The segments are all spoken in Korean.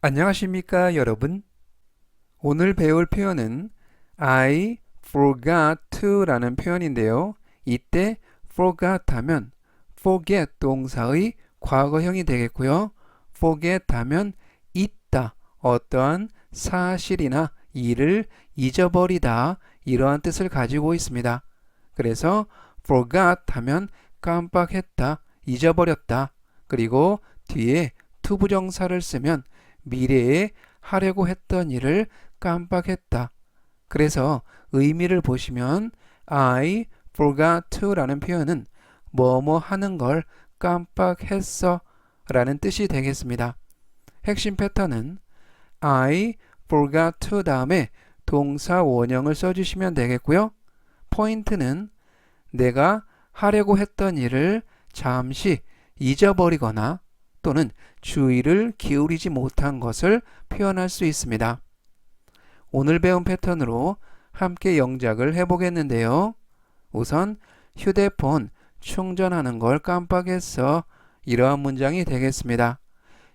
안녕하십니까 여러분? 오늘 배울 표현은 I forgot to 라는 표현인데요. 이때 forgot 하면 forget 동사의 과거형이 되겠고요. forget 하면 잊다 어떠한 사실이나 일을 잊어버리다 이러한 뜻을 가지고 있습니다. 그래서 forgot 하면 깜빡했다 잊어버렸다 그리고 뒤에 투부정사를 쓰면 미래에 하려고 했던 일을 깜빡했다. 그래서 의미를 보시면 I forgot to 라는 표현은 뭐뭐 하는 걸 깜빡했어 라는 뜻이 되겠습니다. 핵심 패턴은 I forgot to 다음에 동사 원형을 써주시면 되겠고요. 포인트는 내가 하려고 했던 일을 잠시 잊어버리거나 또는 주의를 기울이지 못한 것을 표현할 수 있습니다. 오늘 배운 패턴으로 함께 영작을 해보겠는데요. 우선 휴대폰 충전하는 걸 깜빡했어. 이러한 문장이 되겠습니다.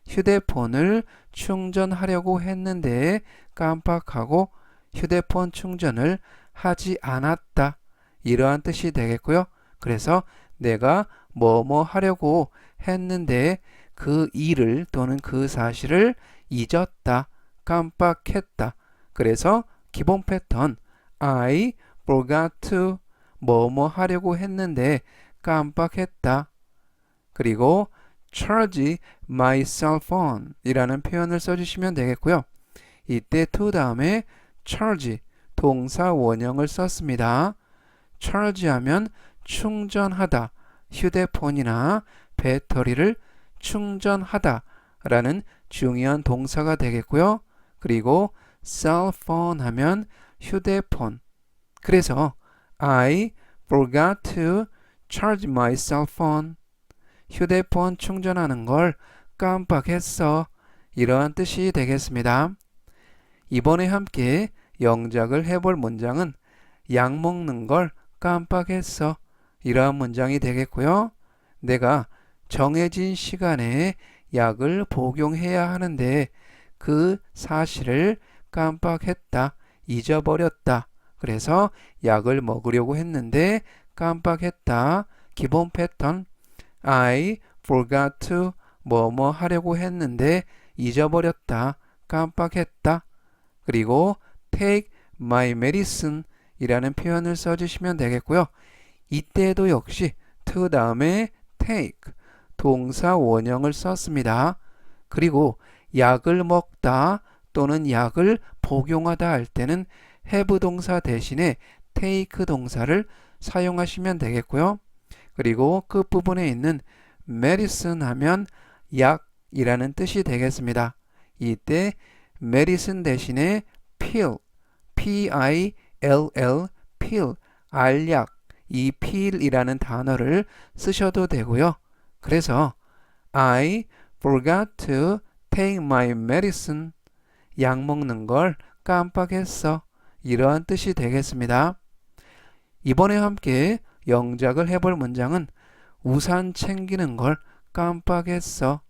휴대폰을 충전하려고 했는데 깜빡하고 휴대폰 충전을 하지 않았다. 이러한 뜻이 되겠고요. 그래서 내가 뭐뭐 하려고 했는데 그 일을 또는 그 사실을 잊었다, 깜빡했다. 그래서 기본 패턴 I forgot to 뭐뭐 하려고 했는데 깜빡했다. 그리고 charge my cell phone 이라는 표현을 써주시면 되겠고요. 이때 to 다음에 charge 동사 원형을 썼습니다. charge 하면 충전하다, 휴대폰이나 배터리를 충전하다 라는 중요한 동사가 되겠고요. 그리고 cell phone 하면 휴대폰. 그래서 I forgot to charge my cell phone. 휴대폰 충전하는 걸 깜빡했어. 이러한 뜻이 되겠습니다. 이번에 함께 영작을 해볼 문장은 약 먹는 걸 깜빡했어. 이러한 문장이 되겠고요. 내가 정해진 시간에 약을 복용해야 하는데 그 사실을 깜빡했다, 잊어버렸다. 그래서 약을 먹으려고 했는데 깜빡했다. 기본 패턴 I forgot to 뭐뭐 하려고 했는데 잊어버렸다, 깜빡했다. 그리고 take my medicine 이라는 표현을 써주시면 되겠고요. 이때도 역시 to 다음에 take 동사 원형을 썼습니다. 그리고 약을 먹다 또는 약을 복용하다 할 때는 have 동사 대신에 take 동사를 사용하시면 되겠고요. 그리고 끝부분에 있는 medicine 하면 약이라는 뜻이 되겠습니다. 이때 medicine 대신에 pill, p-i-l-l, pill, 알약, 이 pill이라는 단어를 쓰셔도 되고요. 그래서 I forgot to take my medicine. 약 먹는 걸 깜빡했어. 이러한 뜻이 되겠습니다. 이번에 함께 영작을 해볼 문장은 우산 챙기는 걸 깜빡했어.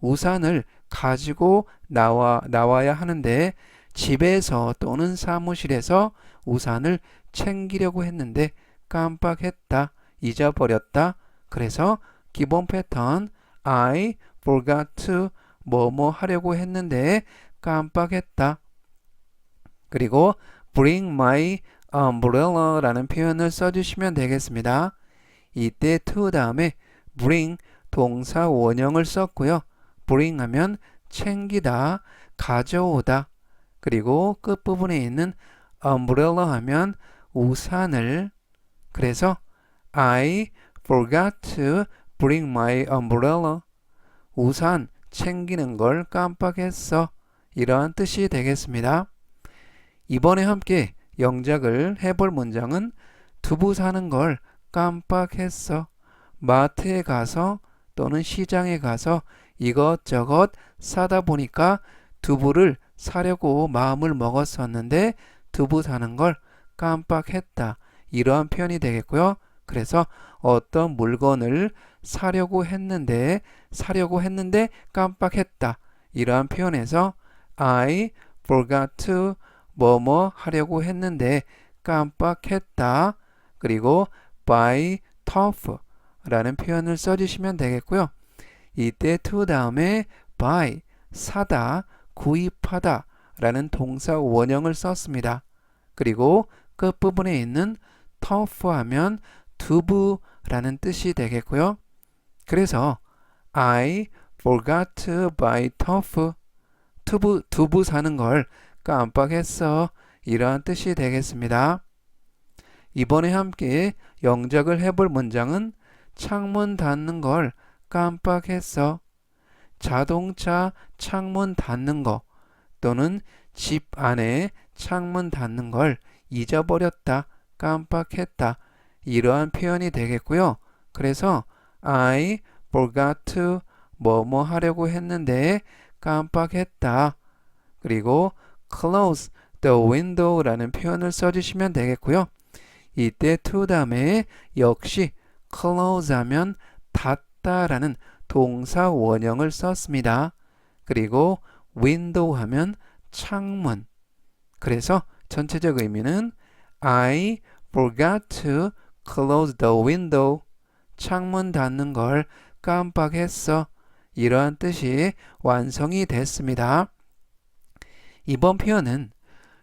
우산을 가지고 나와, 나와야 하는데 집에서 또는 사무실에서 우산을 챙기려고 했는데 깜빡했다, 잊어버렸다. 그래서 기본 패턴 I forgot to 뭐뭐 하려고 했는데 깜빡했다. 그리고 bring my umbrella 라는 표현을 써주시면 되겠습니다. 이때 to 다음에 bring 동사 원형을 썼고요. bring 하면 챙기다, 가져오다. 그리고 끝부분에 있는 umbrella 하면 우산을 그래서 I forgot to bring my umbrella. 우산 챙기는 걸 깜빡했어. 이러한 뜻이 되겠습니다. 이번에 함께 영작을 해볼 문장은 두부 사는 걸 깜빡했어. 마트에 가서 또는 시장에 가서 이것저것 사다 보니까 두부를 사려고 마음을 먹었었는데 두부 사는 걸 깜빡했다. 이러한 표현이 되겠고요. 그래서 어떤 물건을 사려고 했는데 사려고 했는데 깜빡했다. 이러한 표현에서 I forgot to 뭐뭐 하려고 했는데 깜빡했다. 그리고 buy tough 라는 표현을 써주시면 되겠고요. 이때 to 다음에 buy 사다, 구입하다 라는 동사 원형을 썼습니다. 그리고 끝부분에 있는 tough 하면 두부라는 뜻이 되겠고요. 그래서 I forgot to buy tough 두부, 두부 사는 걸 깜빡했어. 이러한 뜻이 되겠습니다. 이번에 함께 영작을 해볼 문장은 창문 닫는 걸 깜빡했어. 자동차 창문 닫는 거 또는 집 안에 창문 닫는 걸 잊어버렸다, 깜빡했다. 이러한 표현이 되겠고요. 그래서 I forgot to 뭐뭐 하려고 했는데 깜빡했다. 그리고 close the window라는 표현을 써주시면 되겠고요. 이때 to 다음에 역시 close 하면 닫다라는 동사 원형을 썼습니다. 그리고 window 하면 창문. 그래서 전체적 의미는 I forgot to close the window. 창문 닫는 걸 깜빡했어. 이러한 뜻이 완성이 됐습니다. 이번 표현은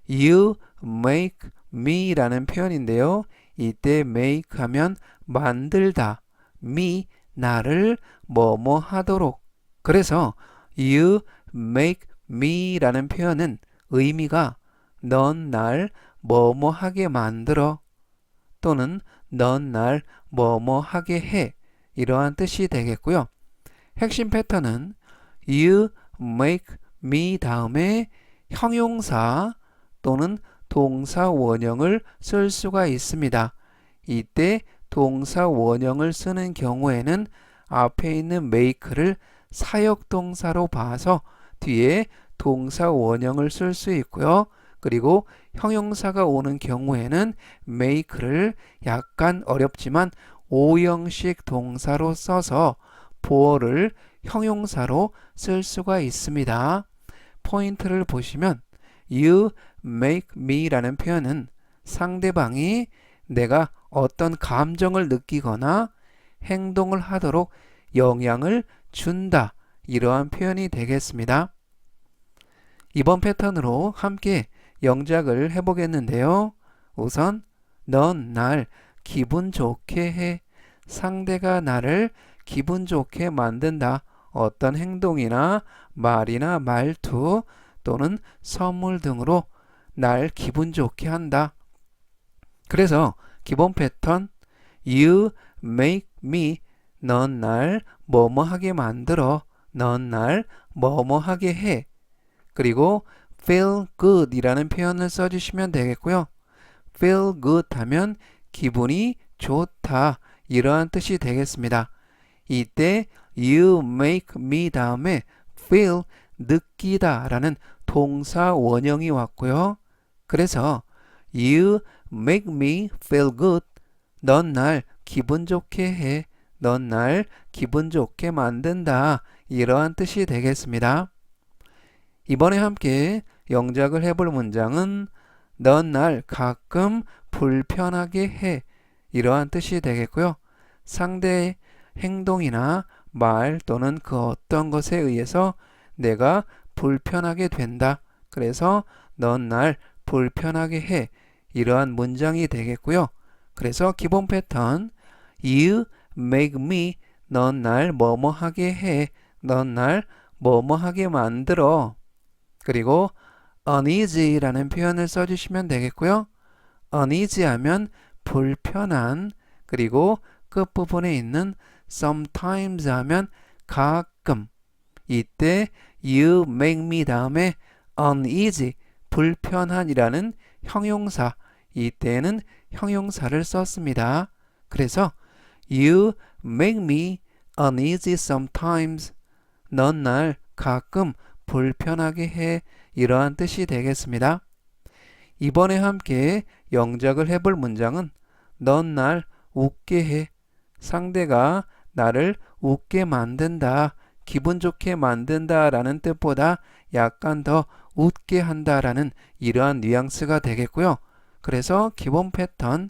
You make me 라는 표현인데요. 이때 make 하면 만들다, me, 나를 뭐뭐 하도록. 그래서 you make me 라는 표현은 의미가 넌 날 뭐뭐 하게 만들어 또는 넌 날 뭐뭐 하게 해 이러한 뜻이 되겠고요. 핵심 패턴은 you make me 다음에 형용사 또는 동사 원형을 쓸 수가 있습니다. 이때 동사 원형을 쓰는 경우에는 앞에 있는 make를 사역 동사로 봐서 뒤에 동사 원형을 쓸 수 있고요. 그리고 형용사가 오는 경우에는 make를 약간 어렵지만 오형식 동사로 써서 보어를 형용사로 쓸 수가 있습니다. 포인트를 보시면 you make me라는 표현은 상대방이 내가 어떤 감정을 느끼거나 행동을 하도록 영향을 준다. 이러한 표현이 되겠습니다. 이번 패턴으로 함께 영작을 해보겠는데요. 우선 넌 날 기분 좋게 해. 상대가 나를 기분 좋게 만든다. 어떤 행동이나 말이나 말투 또는 선물 등으로 날 기분 좋게 한다. 그래서 기본 패턴 You make me 넌 날 뭐뭐 하게 만들어 넌 날 뭐뭐 하게 해 그리고 feel good 이라는 표현을 써주시면 되겠고요. feel good 하면 기분이 좋다 이러한 뜻이 되겠습니다. 이때 you make me 다음에 feel 느끼다 라는 동사 원형이 왔고요. 그래서 you make me feel good. 넌 날 기분 좋게 해. 넌 날 기분 좋게 만든다. 이러한 뜻이 되겠습니다. 이번에 함께 영작을 해볼 문장은 넌 날 가끔 불편하게 해. 이러한 뜻이 되겠고요. 상대의 행동이나 말 또는 그 어떤 것에 의해서 내가 불편하게 된다. 그래서 넌 날 불편하게 해. 이러한 문장이 되겠고요. 그래서 기본 패턴 You make me 넌 날 뭐뭐 하게 해. 넌 날 뭐뭐 하게 만들어. 그리고 uneasy라는 표현을 써주시면 되겠고요. uneasy 하면 불편한 그리고 끝부분에 있는 sometimes 하면 가끔 이때 you make me 다음에 uneasy 불편한이라는 형용사 이때는 형용사를 썼습니다. 그래서 you make me uneasy sometimes 넌 날 가끔 불편하게 해 이러한 뜻이 되겠습니다. 이번에 함께 영작을 해볼 문장은 넌 날 웃게 해 상대가 나를 웃게 만든다 기분 좋게 만든다 라는 뜻보다 약간 더 웃게 한다 라는 이러한 뉘앙스가 되겠고요. 그래서 기본 패턴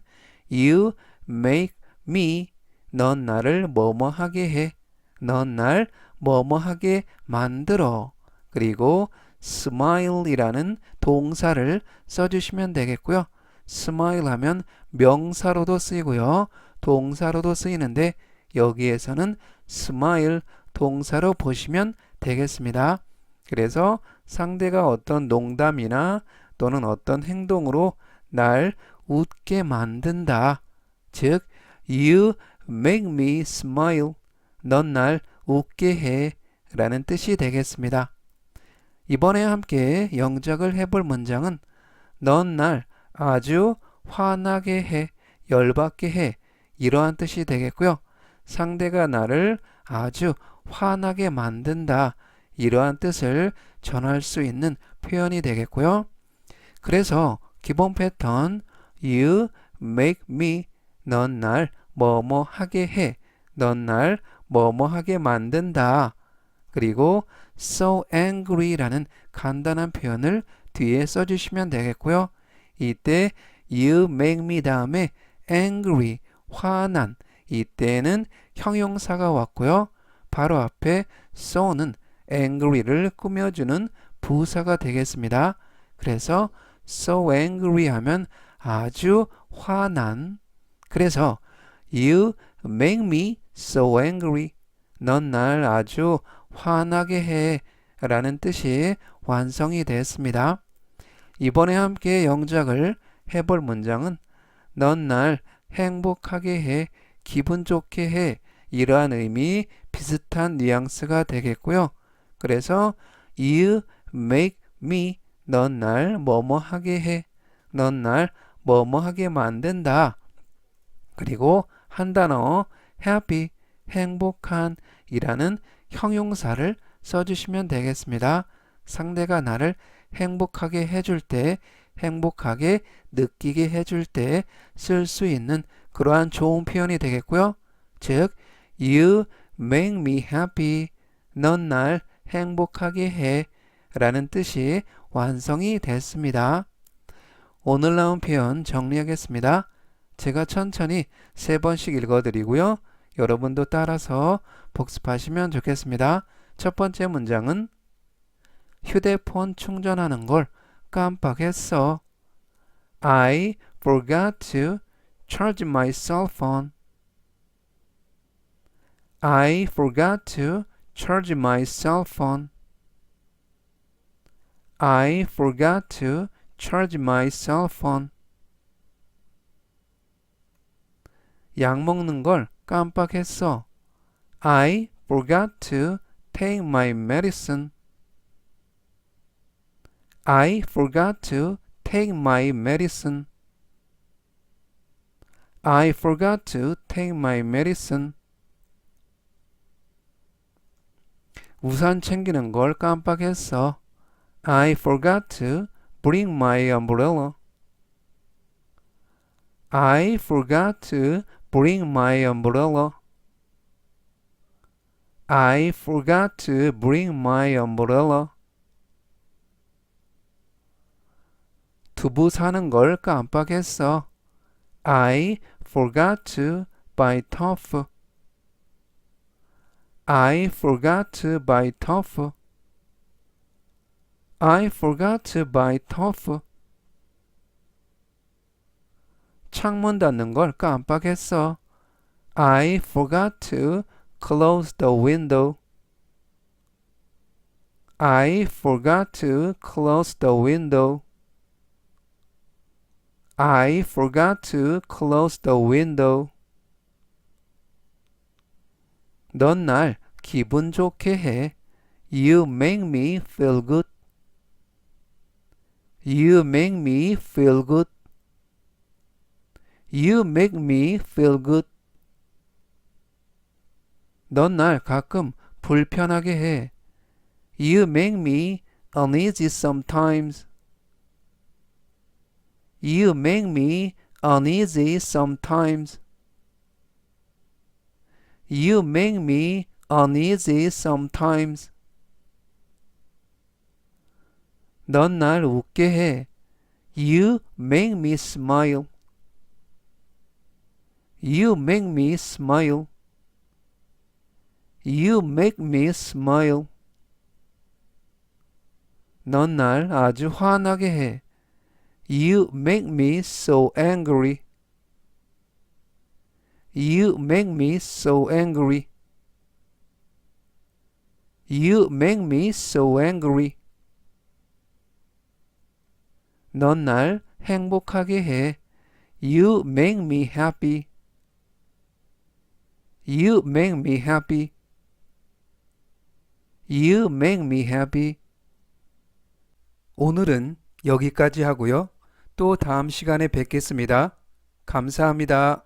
You make me 넌 나를 뭐뭐 하게 해. 넌 날 뭐뭐 하게 만들어. 그리고 smile이라는 동사를 써주시면 되겠고요. smile 하면 명사로도 쓰이고요. 동사로도 쓰이는데 여기에서는 smile 동사로 보시면 되겠습니다. 그래서 상대가 어떤 농담이나 또는 어떤 행동으로 날 웃게 만든다. 즉, you make me smile. 넌 날 웃게 해. 라는 뜻이 되겠습니다. 이번에 함께 영작을 해볼 문장은 넌 날 아주 화나게 해, 열받게 해. 이러한 뜻이 되겠고요. 상대가 나를 아주 화나게 만든다. 이러한 뜻을 전할 수 있는 표현이 되겠고요. 그래서 기본 패턴 You make me 넌 날 뭐뭐 하게 해. 넌 날 뭐뭐 하게 만든다. 그리고 so angry라는 간단한 표현을 뒤에 써주시면 되겠고요. 이때 you make me 다음에 angry 화난 이때는 형용사가 왔고요. 바로 앞에 so는 angry를 꾸며주는 부사가 되겠습니다. 그래서 so angry 하면 아주 화난 그래서 you make me so angry 넌 날 아주 화나게 해 라는 뜻이 완성이 됐습니다. 이번에 함께 영작을 해볼 문장은 넌 날 행복하게 해, 기분 좋게 해 이러한 의미 비슷한 뉘앙스가 되겠고요. 그래서 you make me 넌 날 뭐뭐 하게 해, 넌 날 뭐뭐 하게 만든다. 그리고 한 단어 happy 행복한 이라는 형용사를 써주시면 되겠습니다. 상대가 나를 행복하게 해줄 때, 행복하게 느끼게 해줄 때 쓸 수 있는 그러한 좋은 표현이 되겠고요. 즉, You make me happy. 넌 날 행복하게 해. 라는 뜻이 완성이 됐습니다. 오늘 나온 표현 정리하겠습니다. 제가 천천히 세 번씩 읽어드리고요. 여러분도 따라서 복습하시면 좋겠습니다. 첫 번째 문장은 휴대폰 충전하는 걸 깜빡했어. I forgot to charge my cell phone. I forgot to charge my cell phone. I forgot to charge my cell phone. 약 먹는 걸 깜빡했어. I forgot to take my medicine. I forgot to take my medicine. I forgot to take my medicine. 우산 챙기는 걸 깜빡했어. I forgot to bring my umbrella. I forgot to bring my umbrella. I forgot to bring my umbrella. 두부 사는 걸 깜빡했어. I forgot to buy tofu. I forgot to buy tofu. I forgot to buy tofu. 창문 닫는 걸 깜빡했어. I forgot to close the window. I forgot to close the window. I forgot to close the window. 넌 날 기분 좋게 해. You make me feel good. You make me feel good. You make me feel good. 넌 날 가끔 불편하게 해. You make me uneasy sometimes. You make me uneasy sometimes. You make me uneasy sometimes. 넌 날 웃게 해. You make me smile. You make me smile. You make me smile. 넌 날 아주 화나게 해. You make me so angry. You make me so angry. You make me so angry. 넌 날 행복하게 해. You make me happy. You make me happy. You make me happy. 오늘은 여기까지 하고요. 또 다음 시간에 뵙겠습니다. 감사합니다.